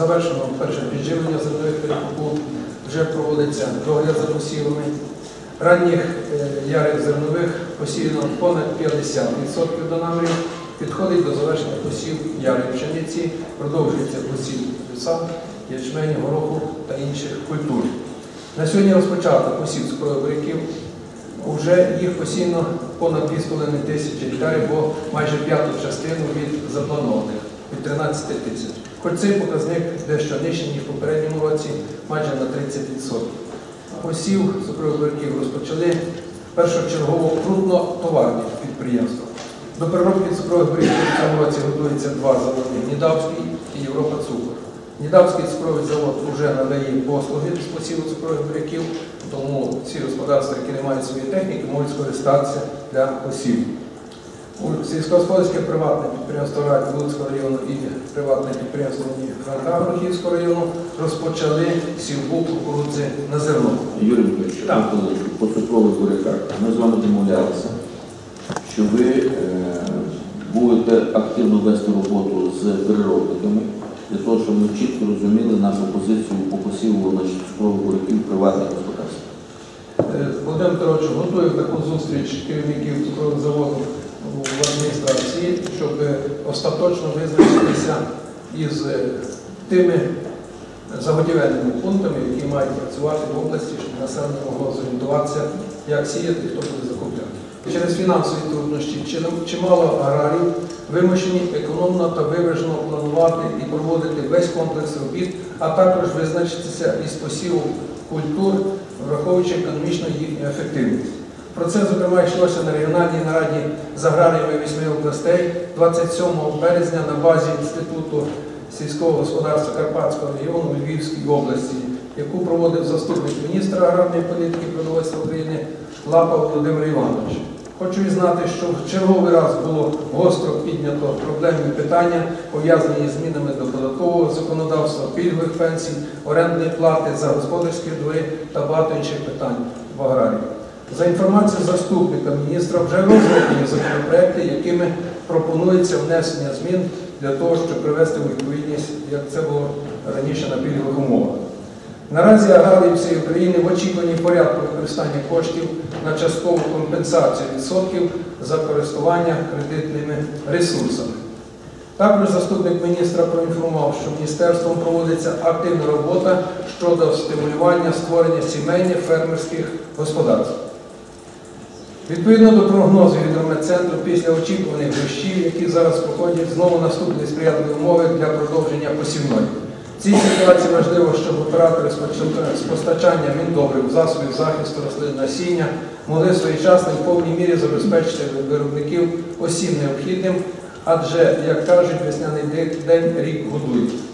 Завершено перше підживлення зернових перекупу, вже проводиться догляд за посівами. Ранніх е, ярих зернових посіяно понад 50% до намірів. Підходить до завершення посів ярої пшениці, продовжується посів віса, ячменю, гороху та інших культур. На сьогодні розпочато посів цукрових буряків. Уже їх посіяно понад 2,5 тисячі гектарів, бо майже п'яту частину від запланованих, від 13 тисяч. Хоч цей показник дещо нижчий, ніж в попередньому році, майже на 30%. Посів буряків розпочали першочергово крупнотоварні підприємства. До переробки цукрових буряків в цьому році готуються два заводи Нідавський і Європа Цукор. Нідавський цукровий завод вже надає послуги з посіву цукрових буряків, тому всі господарства, які не мають своєї техніки, можуть скористатися для посіву. Сільськогосподарське приватне підприємство Раді Луцького району і приватне підприємство Франка Рухівського району розпочали сівбу кукурудзи на зерно. Юрій Миколаївич, по цукрових буряках. Ми з вами домовлялися, що ви е, будете активно вести роботу з переробниками для того, щоб ми чітко розуміли нашу позицію по посіву значить, цукрових буряків приватних господарств. Е, Володимир Петрович готує таку зустріч керівників цукрових заводів в адміністрації, щоб остаточно визначитися із е, тими заготівельними пунктами, які мають працювати в області, щоб населення могло зорієнтуватися, як сіяти, хто буде закупляти. Через фінансові труднощі чимало аграрів вимушені економно та виважено планувати і проводити весь комплекс робіт, а також визначитися із посіву культур, враховуючи економічну їхню ефективність. Про це, зокрема, йшлося на регіональній нараді з аграріями вісьми областей 27 березня на базі Інституту сільського господарства Карпатського регіону у Львівській області, яку проводив заступник міністра аграрної політики і продовольства України Лапа Володимир Іванович. Хочу відзнати, що в черговий раз було гостро піднято проблемні питання, пов'язані з змінами до податкового законодавства, пільгових пенсій, орендної плати за господарські двори та багато інших питань в аграрії. За інформацією заступника міністра, вже розроблені законопроекти, якими пропонується внесення змін для того, щоб привести відповідність, як це було раніше на пільгових умовах. Наразі аграрії всієї України в очікуванні порядку використання коштів на часткову компенсацію відсотків за користування кредитними ресурсами. Також заступник міністра проінформував, що міністерством проводиться активна робота щодо стимулювання створення сімейних фермерських господарств. Відповідно до прогнозу гідрометцентру, після очікуваних дощів, які зараз проходять, знову наступні сприятливі умови для продовження посівної. В цій ситуації важливо, щоб оператори з постачання міндобрив, засобів захисту рослин насіння могли своєчасно в повній мірі забезпечити виробників усім необхідним, адже, як кажуть, весняний день рік годують.